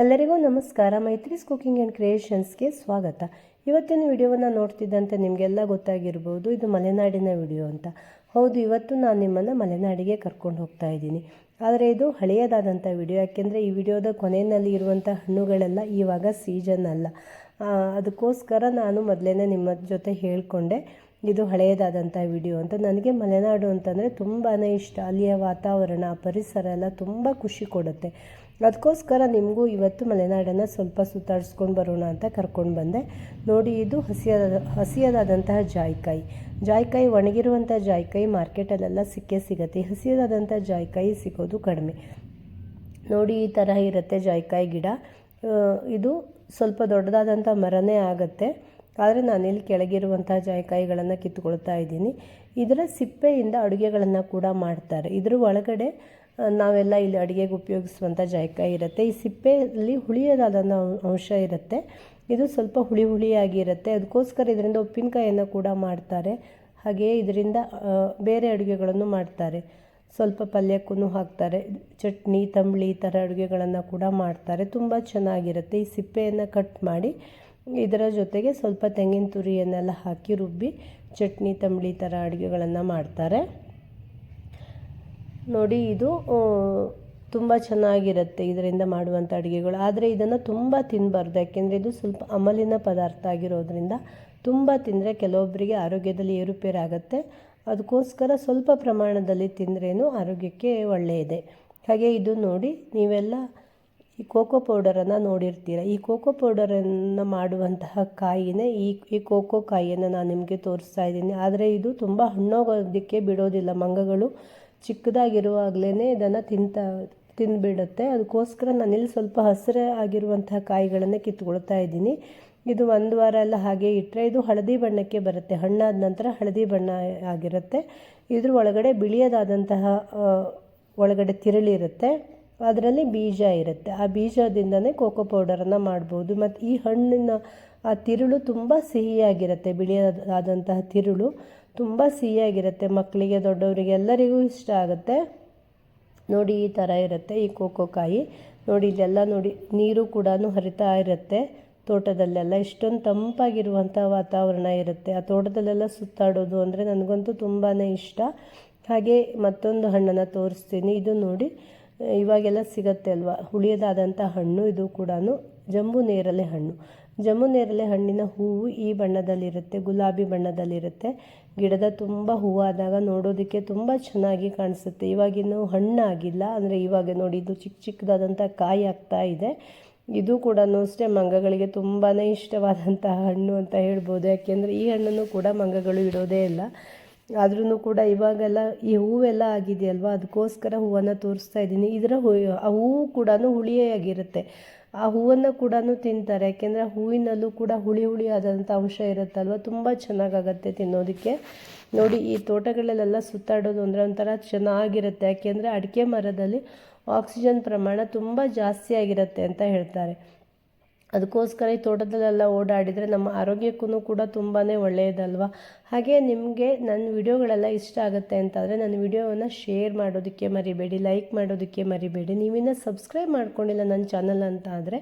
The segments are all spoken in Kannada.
ಎಲ್ಲರಿಗೂ ನಮಸ್ಕಾರ. ಮೈತ್ರಿಸ್ ಕುಕಿಂಗ್ ಆ್ಯಂಡ್ ಕ್ರಿಯೇಷನ್ಸ್ಗೆ ಸ್ವಾಗತ. ಇವತ್ತಿನ ವಿಡಿಯೋವನ್ನು ನೋಡ್ತಿದ್ದಂತೆ ನಿಮಗೆಲ್ಲ ಗೊತ್ತಾಗಿರ್ಬೋದು, ಇದು ಮಲೆನಾಡಿನ ವಿಡಿಯೋ ಅಂತ. ಹೌದು, ಇವತ್ತು ನಾನು ನಿಮ್ಮನ್ನು ಮಲೆನಾಡಿಗೆ ಕರ್ಕೊಂಡು ಹೋಗ್ತಾ ಇದ್ದೀನಿ. ಆದರೆ ಇದು ಹಳೆಯದಾದಂಥ ವಿಡಿಯೋ, ಯಾಕೆಂದರೆ ಈ ವಿಡಿಯೋದ ಕೊನೆಯಲ್ಲಿ ಇರುವಂಥ ಹಣ್ಣುಗಳೆಲ್ಲ ಇವಾಗ ಸೀಸನ್ ಅಲ್ಲ. ಅದಕ್ಕೋಸ್ಕರ ನಾನು ಮೊದಲೇ ನಿಮ್ಮ ಜೊತೆ ಹೇಳಿಕೊಂಡೆ, ಇದು ಹಳೆಯದಾದಂಥ ವಿಡಿಯೋ ಅಂತ. ನನಗೆ ಮಲೆನಾಡು ಅಂತಂದರೆ ತುಂಬಾ ಇಷ್ಟ. ಅಲ್ಲಿಯ ವಾತಾವರಣ, ಪರಿಸರ ಎಲ್ಲ ತುಂಬ ಖುಷಿ ಕೊಡುತ್ತೆ. ಅದಕ್ಕೋಸ್ಕರ ನಿಮಗೂ ಇವತ್ತು ಮಲೆನಾಡನ್ನು ಸ್ವಲ್ಪ ಸುತ್ತಾಡಿಸ್ಕೊಂಡು ಬರೋಣ ಅಂತ ಕರ್ಕೊಂಡು ಬಂದೆ. ನೋಡಿ, ಇದು ಹಸಿಯಾದ, ಹಸಿಯದಾದಂತಹ ಜಾಯಿಕಾಯಿ. ಜಾಯಿಕಾಯಿ ಒಣಗಿರುವಂಥ ಜಾಯಿಕಾಯಿ ಮಾರ್ಕೆಟಲ್ಲೆಲ್ಲ ಸಿಕ್ಕೇ ಸಿಗುತ್ತೆ. ಹಸಿಯದಾದಂಥ ಜಾಯಿಕಾಯಿ ಸಿಗೋದು ಕಡಿಮೆ. ನೋಡಿ, ಈ ಥರ ಇರುತ್ತೆ ಜಾಯಿಕಾಯಿ ಗಿಡ. ಇದು ಸ್ವಲ್ಪ ದೊಡ್ಡದಾದಂಥ ಮರನೇ ಆಗುತ್ತೆ. ಆದರೆ ನಾನಿಲ್ಲಿ ಕೆಳಗಿರುವಂಥ ಜಾಯಿಕಾಯಿಗಳನ್ನು ಕಿತ್ಕೊಳ್ತಾ ಇದ್ದೀನಿ. ಇದರ ಸಿಪ್ಪೆಯಿಂದ ಅಡುಗೆಗಳನ್ನು ಕೂಡ ಮಾಡ್ತಾರೆ. ಇದರ ಒಳಗಡೆ ನಾವೆಲ್ಲ ಇಲ್ಲಿ ಅಡುಗೆಗೆ ಉಪಯೋಗಿಸುವಂಥ ಜಾಯ್ಕಾಯಿ ಇರುತ್ತೆ. ಈ ಸಿಪ್ಪೆಯಲ್ಲಿ ಹುಳಿಯದಾದಂಥ ಅಂಶ ಇರುತ್ತೆ. ಇದು ಸ್ವಲ್ಪ ಹುಳಿ ಹುಳಿಯಾಗಿರುತ್ತೆ. ಅದಕ್ಕೋಸ್ಕರ ಇದರಿಂದ ಉಪ್ಪಿನಕಾಯಿಯನ್ನು ಕೂಡ ಮಾಡ್ತಾರೆ. ಹಾಗೆಯೇ ಇದರಿಂದ ಬೇರೆ ಅಡುಗೆಗಳನ್ನು ಮಾಡ್ತಾರೆ. ಸ್ವಲ್ಪ ಪಲ್ಯಕ್ಕೂ ಹಾಕ್ತಾರೆ. ಚಟ್ನಿ, ತಂಬಳಿ ಈ ಥರ ಅಡುಗೆಗಳನ್ನು ಕೂಡ ಮಾಡ್ತಾರೆ. ತುಂಬ ಚೆನ್ನಾಗಿರುತ್ತೆ. ಈ ಸಿಪ್ಪೆಯನ್ನು ಕಟ್ ಮಾಡಿ ಇದರ ಜೊತೆಗೆ ಸ್ವಲ್ಪ ತೆಂಗಿನ ತುರಿಯನ್ನೆಲ್ಲ ಹಾಕಿ ರುಬ್ಬಿ ಚಟ್ನಿ, ತಂಬಳಿ ಥರ ಅಡುಗೆಗಳನ್ನು ಮಾಡ್ತಾರೆ. ನೋಡಿ ಇದು ತುಂಬ ಚೆನ್ನಾಗಿರುತ್ತೆ ಇದರಿಂದ ಮಾಡುವಂಥ ಅಡುಗೆಗಳು. ಆದರೆ ಇದನ್ನು ತುಂಬ ತಿನ್ನಬಾರ್ದು ಯಾಕೆಂದರೆ ಇದು ಸ್ವಲ್ಪ ಅಮಲಿನ ಪದಾರ್ಥ ಆಗಿರೋದ್ರಿಂದ ತುಂಬ ತಿಂದರೆ ಕೆಲವೊಬ್ಬರಿಗೆ ಆರೋಗ್ಯದಲ್ಲಿ ಏರುಪೇರಾಗುತ್ತೆ. ಅದಕ್ಕೋಸ್ಕರ ಸ್ವಲ್ಪ ಪ್ರಮಾಣದಲ್ಲಿ ತಿಂದ್ರೇನು ಆರೋಗ್ಯಕ್ಕೆ ಒಳ್ಳೆಯದೆ. ಹಾಗೆ ಇದು ನೋಡಿ, ನೀವೆಲ್ಲ ಈ ಕೋಕೋ ಪೌಡರನ್ನು ನೋಡಿರ್ತೀರ? ಈ ಕೋಕೋ ಪೌಡರನ್ನು ಮಾಡುವಂತಹ ಕಾಯಿನೇ ಈ ಈ ಕೋಕೋ ಕಾಯಿಯನ್ನು ನಾನು ನಿಮಗೆ ತೋರಿಸ್ತಾ ಇದ್ದೀನಿ. ಆದರೆ ಇದು ತುಂಬ ಹಣ್ಣೋಗೋದಕ್ಕೆ ಬಿಡೋದಿಲ್ಲ. ಮಂಗಗಳು ಚಿಕ್ಕದಾಗಿರುವಾಗಲೇ ಇದನ್ನು ತಿಂತ, ತಿಂದುಬಿಡುತ್ತೆ. ಅದಕ್ಕೋಸ್ಕರ ನಾನಿಲ್ಲಿ ಸ್ವಲ್ಪ ಹಸಿರು ಆಗಿರುವಂತಹ ಕಾಯಿಗಳನ್ನೇ ಕಿತ್ಕೊಳ್ತಾ ಇದ್ದೀನಿ. ಇದು ಒಂದು ವಾರ ಎಲ್ಲ ಹಾಗೆ ಇಟ್ಟರೆ ಇದು ಹಳದಿ ಬಣ್ಣಕ್ಕೆ ಬರುತ್ತೆ. ಹಣ್ಣಾದ ನಂತರ ಹಳದಿ ಬಣ್ಣ ಆಗಿರುತ್ತೆ. ಇದ್ರ ಒಳಗಡೆ ಬಿಳಿಯದಾದಂತಹ ಒಳಗಡೆ ತಿರುಳಿರುತ್ತೆ ಅದರಲ್ಲಿ ಬೀಜ ಇರುತ್ತೆ. ಆ ಬೀಜದಿಂದನೇ ಕೋಕೋ ಪೌಡರನ್ನು ಮಾಡ್ಬೋದು. ಮತ್ತು ಈ ಹಣ್ಣಿನ, ಆ ತಿರುಳು ತುಂಬ ಸಿಹಿಯಾಗಿರುತ್ತೆ. ಬಿಳಿಯಾದಂತಹ ತಿರುಳು. ತುಂಬ ಸಿಹಿಯಾಗಿರುತ್ತೆ. ಮಕ್ಕಳಿಗೆ, ದೊಡ್ಡವರಿಗೆ ಎಲ್ಲರಿಗೂ ಇಷ್ಟ ಆಗುತ್ತೆ. ನೋಡಿ, ಈ ಥರ ಇರುತ್ತೆ ಈ ಕೋಕೋ ಕಾಯಿ. ನೋಡಿ, ಇಲ್ಲೆಲ್ಲ ನೋಡಿ, ನೀರು ಕೂಡ ಹರಿತಾ ಇರುತ್ತೆ. ತೋಟದಲ್ಲೆಲ್ಲ ಇಷ್ಟೊಂದು ತಂಪಾಗಿರುವಂಥ ವಾತಾವರಣ ಇರುತ್ತೆ. ಆ ತೋಟದಲ್ಲೆಲ್ಲ ಸುತ್ತಾಡೋದು ಅಂದರೆ ನನಗಂತೂ ತುಂಬಾ ಇಷ್ಟ. ಹಾಗೆ ಮತ್ತೊಂದು ಹಣ್ಣನ್ನು ತೋರಿಸ್ತೀನಿ. ಇದು ನೋಡಿ, ಇವಾಗೆಲ್ಲ ಸಿಗತ್ತೆ ಅಲ್ವಾ? ಹುಳಿಯದಾದಂಥ ಹಣ್ಣು, ಇದು ಕೂಡ ಜಂಬು ನೇರಳೆ ಹಣ್ಣು. ಜಂಬು ನೇರಳೆ ಹಣ್ಣಿನ ಹೂವು ಈ ಬಣ್ಣದಲ್ಲಿರುತ್ತೆ, ಗುಲಾಬಿ ಬಣ್ಣದಲ್ಲಿರುತ್ತೆ. ಗಿಡದ ತುಂಬ ಹೂವಾದಾಗ ನೋಡೋದಕ್ಕೆ ತುಂಬ ಚೆನ್ನಾಗಿ ಕಾಣಿಸುತ್ತೆ. ಇವಾಗಿನ್ನೂ ಹಣ್ಣಾಗಿಲ್ಲ, ಅಂದರೆ ಇವಾಗ ನೋಡಿ ಇದು ಚಿಕ್ಕ ಚಿಕ್ಕದಾದಂಥ ಕಾಯಿ ಆಗ್ತಾ ಇದೆ. ಇದು ಕೂಡ ಅಷ್ಟೇ, ಮಂಗಗಳಿಗೆ ತುಂಬಾ ಇಷ್ಟವಾದಂತಹ ಹಣ್ಣು ಅಂತ ಹೇಳ್ಬೋದು. ಯಾಕೆಂದರೆ ಈ ಹಣ್ಣನ್ನು ಕೂಡ ಮಂಗಗಳು ಇಡೋದೇ ಇಲ್ಲ. ಆದ್ರೂ ಕೂಡ ಇವಾಗೆಲ್ಲ ಈ ಹೂವೆಲ್ಲ ಆಗಿದೆಯಲ್ವಾ? ಅದಕ್ಕೋಸ್ಕರ ಹೂವನ್ನು ತೋರಿಸ್ತಾ ಇದ್ದೀನಿ. ಇದರ ಹೂ, ಆ ಹೂವು ಕೂಡ ಹುಳಿಯಾಗಿರುತ್ತೆ ಆ ಹೂವನ್ನು ಕೂಡ ತಿಂತಾರೆ. ಯಾಕೆಂದರೆ ಹೂವಿನಲ್ಲೂ ಕೂಡ ಹುಳಿ ಹುಳಿ ಆದಂಥ ಅಂಶ ಇರುತ್ತಲ್ವ? ತುಂಬ ಚೆನ್ನಾಗಾಗತ್ತೆ ತಿನ್ನೋದಕ್ಕೆ. ನೋಡಿ, ಈ ತೋಟಗಳಲ್ಲೆಲ್ಲ ಸುತ್ತಾಡೋದು ಅಂದರೆ ಒಂಥರ ಚೆನ್ನಾಗಿರುತ್ತೆ. ಯಾಕೆಂದರೆ ಅಡಿಕೆ ಮರದಲ್ಲಿ ಆಕ್ಸಿಜನ್ ಪ್ರಮಾಣ ತುಂಬ ಜಾಸ್ತಿ ಆಗಿರುತ್ತೆ ಅಂತ ಹೇಳ್ತಾರೆ. ಅದಕ್ಕೋಸ್ಕರ ಈ ತೋಟದಲ್ಲೆಲ್ಲ ಓಡಾಡಿದರೆ ನಮ್ಮ ಆರೋಗ್ಯಕ್ಕೂ ಕೂಡ ತುಂಬಾ ಒಳ್ಳೆಯದಲ್ವ? ಹಾಗೆ ನಿಮಗೆ ನನ್ನ ವಿಡಿಯೋಗಳೆಲ್ಲ ಇಷ್ಟ ಆಗುತ್ತೆ ಅಂತಂದರೆ ನನ್ನ ವಿಡಿಯೋವನ್ನು ಶೇರ್ ಮಾಡೋದಕ್ಕೆ ಮರಿಬೇಡಿ, ಲೈಕ್ ಮಾಡೋದಕ್ಕೆ ಮರಿಬೇಡಿ. ನೀವಿನ್ನು ಸಬ್ಸ್ಕ್ರೈಬ್ ಮಾಡ್ಕೊಂಡಿಲ್ಲ ನನ್ನ ಚಾನಲ್ ಅಂತ ಆದರೆ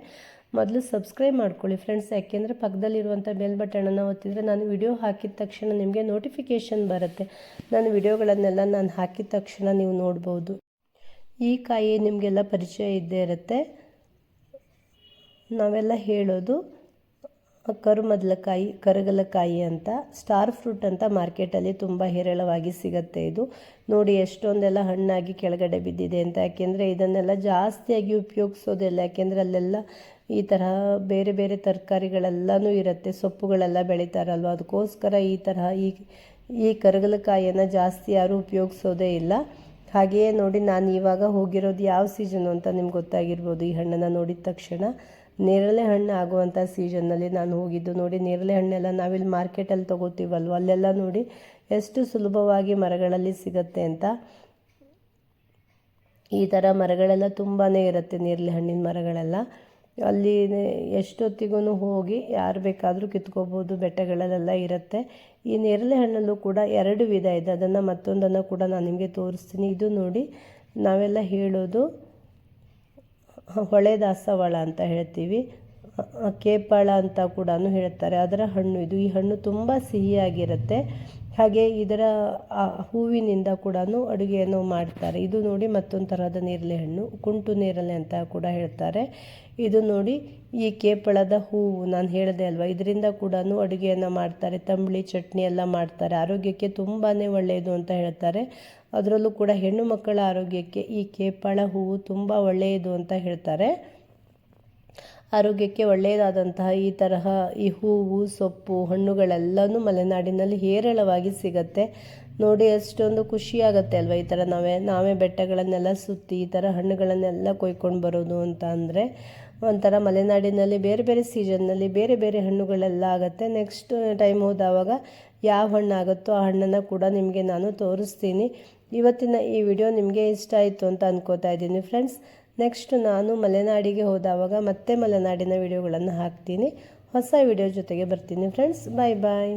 ಮೊದಲು ಸಬ್ಸ್ಕ್ರೈಬ್ ಮಾಡ್ಕೊಳ್ಳಿ ಫ್ರೆಂಡ್ಸ್. ಯಾಕೆಂದರೆ ಪಕ್ಕದಲ್ಲಿರುವಂಥ ಬೆಲ್ ಬಟನನ್ನು ಒತ್ತಿದರೆ ನಾನು ವಿಡಿಯೋ ಹಾಕಿದ ತಕ್ಷಣ ನಿಮಗೆ ನೋಟಿಫಿಕೇಷನ್ ಬರುತ್ತೆ. ನನ್ನ ವಿಡಿಯೋಗಳನ್ನೆಲ್ಲ ನಾನು ಹಾಕಿದ ತಕ್ಷಣ ನೀವು ನೋಡ್ಬೋದು. ಈ ಕಾಯಿ ನಿಮಗೆಲ್ಲ ಪರಿಚಯ ಇದ್ದೇ ಇರುತ್ತೆ. ನಾವೆಲ್ಲ ಹೇಳೋದು ಕರುಮದ್ಲಕಾಯಿ, ಕರಗಲಕಾಯಿ ಅಂತ, ಸ್ಟಾರ್ ಫ್ರೂಟ್ ಅಂತ ಮಾರ್ಕೆಟಲ್ಲಿ ತುಂಬ ಹೇರಳವಾಗಿ ಸಿಗುತ್ತೆ ಇದು. ನೋಡಿ, ಎಷ್ಟೊಂದೆಲ್ಲ ಹಣ್ಣಾಗಿ ಕೆಳಗಡೆ ಬಿದ್ದಿದೆ ಅಂತ. ಯಾಕೆಂದರೆ ಇದನ್ನೆಲ್ಲ ಜಾಸ್ತಿಯಾಗಿ ಉಪಯೋಗಿಸೋದಿಲ್ಲ. ಯಾಕೆಂದರೆ ಅಲ್ಲೆಲ್ಲ ಈ ತರಹ ಬೇರೆ ಬೇರೆ ತರಕಾರಿಗಳೆಲ್ಲನೂ ಇರುತ್ತೆ. ಸೊಪ್ಪುಗಳೆಲ್ಲ ಬೆಳೀತಾರಲ್ವ? ಅದಕ್ಕೋಸ್ಕರ ಈ ತರಹ ಈ ಈ ಕರಗಲಕಾಯಿಯನ್ನು ಜಾಸ್ತಿ ಯಾರೂ ಉಪಯೋಗಿಸೋದೇ ಇಲ್ಲ. ಹಾಗೆಯೇ ನೋಡಿ, ನಾನು ಇವಾಗ ಹೋಗಿರೋದು ಯಾವ ಸೀಸನು ಅಂತ ನಿಮ್ಗೆ ಗೊತ್ತಾಗಿರ್ಬೋದು ಈ ಹಣ್ಣನ್ನು ನೋಡಿದ ತಕ್ಷಣ. ನೇರಳೆ ಹಣ್ಣು ಆಗುವಂಥ ಸೀಸನ್ನಲ್ಲಿ ನಾನು ಹೋಗಿದ್ದು. ನೋಡಿ, ನೇರಳೆ ಹಣ್ಣೆಲ್ಲ ನಾವಿಲ್ಲಿ ಮಾರ್ಕೆಟಲ್ಲಿ ತೊಗೋತೀವಲ್ವ? ಅಲ್ಲೆಲ್ಲ ನೋಡಿ ಎಷ್ಟು ಸುಲಭವಾಗಿ ಮರಗಳಲ್ಲಿ ಸಿಗುತ್ತೆ ಅಂತ. ಈ ಥರ ಮರಗಳೆಲ್ಲ ತುಂಬಾ ಇರುತ್ತೆ, ನೇರಳೆ ಹಣ್ಣಿನ ಮರಗಳೆಲ್ಲ. ಅಲ್ಲಿ ಎಷ್ಟೊತ್ತಿಗೂ ಹೋಗಿ ಯಾರು ಬೇಕಾದರೂ ಕಿತ್ಕೋಬೋದು, ಬೆಟ್ಟಗಳಲ್ಲೆಲ್ಲ ಇರುತ್ತೆ. ಈ ನೇರಳೆ ಹಣ್ಣಲ್ಲೂ ಕೂಡ ಎರಡು ವಿಧ ಇದೆ. ಅದನ್ನು ಮತ್ತೊಂದನ್ನು ಕೂಡ ನಾನು ನಿಮಗೆ ತೋರಿಸ್ತೀನಿ. ಇದು ನೋಡಿ ನಾವೆಲ್ಲ ಹೇಳೋದು ಹೊಳೆ ದಾಸವಾಳ ಅಂತ ಹೇಳ್ತೀವಿ. ಕೇಪಾಳ ಅಂತ ಕೂಡ ಹೇಳ್ತಾರೆ. ಅದರ ಹಣ್ಣು ಇದು. ಈ ಹಣ್ಣು ತುಂಬ ಸಿಹಿಯಾಗಿರುತ್ತೆ. ಹಾಗೆ ಇದರ ಹೂವಿನಿಂದ ಕೂಡ ಅಡುಗೆಯನ್ನು ಮಾಡ್ತಾರೆ. ಇದು ನೋಡಿ ಮತ್ತೊಂದು ಥರದ ನೇರಳೆ ಹಣ್ಣು, ಕುಂಟು ನೇರಳೆ ಅಂತ ಕೂಡ ಹೇಳ್ತಾರೆ. ಇದು ನೋಡಿ ಈ ಕೇಪಳದ ಹೂವು, ನಾನು ಹೇಳಿದೆ ಅಲ್ವಾ? ಇದರಿಂದ ಕೂಡ ಅಡುಗೆಯನ್ನು ಮಾಡ್ತಾರೆ, ತಂಬಳಿ, ಚಟ್ನಿ ಎಲ್ಲ ಮಾಡ್ತಾರೆ. ಆರೋಗ್ಯಕ್ಕೆ ತುಂಬಾ ಒಳ್ಳೆಯದು ಅಂತ ಹೇಳ್ತಾರೆ. ಅದರಲ್ಲೂ ಕೂಡ ಹೆಣ್ಣು ಮಕ್ಕಳ ಆರೋಗ್ಯಕ್ಕೆ ಈ ಕೇಪಳ ಹೂವು ತುಂಬ ಒಳ್ಳೆಯದು ಅಂತ ಹೇಳ್ತಾರೆ. ಆರೋಗ್ಯಕ್ಕೆ ಒಳ್ಳೆಯದಾದಂತಹ ಈ ತರಹ ಈ ಹೂವು, ಸೊಪ್ಪು, ಹಣ್ಣುಗಳೆಲ್ಲನೂ ಮಲೆನಾಡಿನಲ್ಲಿ ಹೇರಳವಾಗಿ ಸಿಗತ್ತೆ. ನೋಡಿ, ಅಷ್ಟೊಂದು ಖುಷಿಯಾಗತ್ತೆ ಅಲ್ವಾ ಈ ಥರ ನಾವೇ ನಾವೇ ಬೆಟ್ಟಗಳನ್ನೆಲ್ಲ ಸುತ್ತಿ ಈ ಥರ ಹಣ್ಣುಗಳನ್ನೆಲ್ಲ ಕೊಯ್ಕೊಂಡು ಬರೋದು ಅಂತ ಅಂದರೆ? ಒಂಥರ ಮಲೆನಾಡಿನಲ್ಲಿ ಬೇರೆ ಬೇರೆ ಸೀಸನ್ನಲ್ಲಿ ಬೇರೆ ಬೇರೆ ಹಣ್ಣುಗಳೆಲ್ಲ ಆಗುತ್ತೆ. ನೆಕ್ಸ್ಟ್ ಟೈಮ್ ಹೋದವಾಗ ಯಾವ ಹಣ್ಣು ಆಗುತ್ತೋ ಆ ಹಣ್ಣನ್ನು ಕೂಡ ನಿಮಗೆ ನಾನು ತೋರಿಸ್ತೀನಿ. ಇವತ್ತಿನ ಈ ವಿಡಿಯೋ ನಿಮಗೆ ಇಷ್ಟ ಆಯಿತು ಅಂತ ಅನ್ಕೋತಾ ಇದ್ದೀನಿ. ಫ್ರೆಂಡ್ಸ್ ನೆಕ್ಸ್ಟ್ ನಾನು ಮಲೆನಾಡಿಗೆ ಹೋದವಾಗ ಮತ್ತೆ ಮಲೆನಾಡಿನ ವಿಡಿಯೋಗಳನ್ನು ಹಾಕ್ತೀನಿ. ಹೊಸ ವಿಡಿಯೋ ಜೊತೆಗೆ ಬರ್ತೀನಿ ಫ್ರೆಂಡ್ಸ್ ಬಾಯ್ ಬಾಯ್